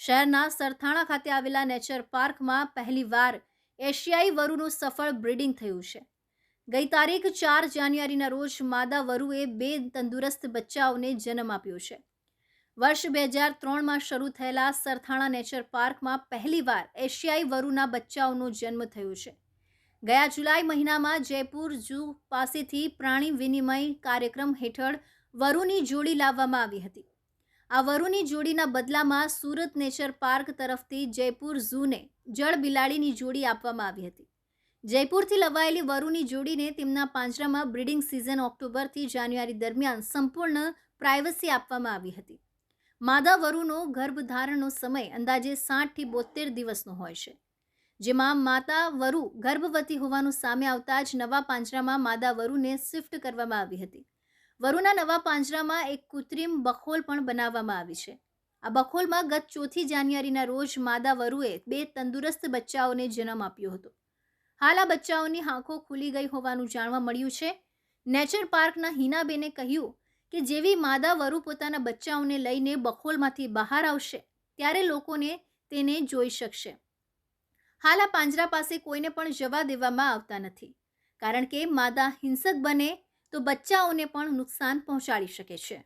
શહેરના સરથાણા ખાતે આવેલા નેચર પાર્કમાં પહેલીવાર એશિયાઈ વરુનું સફળ બ્રીડિંગ થયું છે. ગઈ તારીખ ચાર જાન્યુઆરીના રોજ માદા વરુએ બે તંદુરસ્ત બચ્ચાઓને જન્મ આપ્યો છે. વર્ષ બે હજાર ત્રણમાં શરૂ થયેલા સરથાણા નેચર પાર્કમાં પહેલીવાર એશિયાઈ વરુના બચ્ચાઓનો જન્મ થયો છે. ગયા જુલાઈ મહિનામાં જયપુર ઝૂ પાસેથી પ્રાણી વિનિમય કાર્યક્રમ હેઠળ વરુની જોડી લાવવામાં આવી હતી. આ વરુની જોડીના બદલામાં સુરત નેચર પાર્ક તરફથી જયપુર ઝૂને જળ બિલાડીની જોડી આપવામાં આવી હતી. જયપુરથી લવાયેલી વરુની જોડીને તેમના પાંજરામાં બ્રીડિંગ સિઝન ઓક્ટોબરથી જાન્યુઆરી દરમિયાન સંપૂર્ણ પ્રાઇવસી આપવામાં આવી હતી. માદા વરુનો ગર્ભધારણનો સમય અંદાજે સાઠથી બોતેર દિવસનો હોય છે. જેમાં માતા વરુ ગર્ભવતી હોવાનું સામે આવતા જ નવા પાંજરામાં માદા વરુને શિફ્ટ કરવામાં આવી હતી. વરુના નવા પાંજરામાં એક કૃત્રિમ બખોલ પણ બનાવવામાં આવી છે. આ બખોલમાં ગત ચોથી જાન્યુઆરીના રોજ માદા વરુએ બે તંદુરસ્ત બચ્ચાઓને જન્મ આપ્યો હતો. હાલ આ બચ્ચાઓની આંખો ખુલી ગઈ હોવાનું જાણવા મળ્યું છે. નેચર પાર્કના હિનાબેને કહ્યું કે જેવી માદા વરુ પોતાના બચ્ચાઓને લઈને બખોલમાંથી બહાર આવશે, ત્યારે લોકોને તેને જોઈ શકશે. હાલ આ પાંજરા પાસે કોઈને પણ જવા દેવામાં આવતા નથી, કારણ કે માદા હિંસક બને તો બચ્ચાઓને પણ નુકસાન પહોંચાડી શકે છે.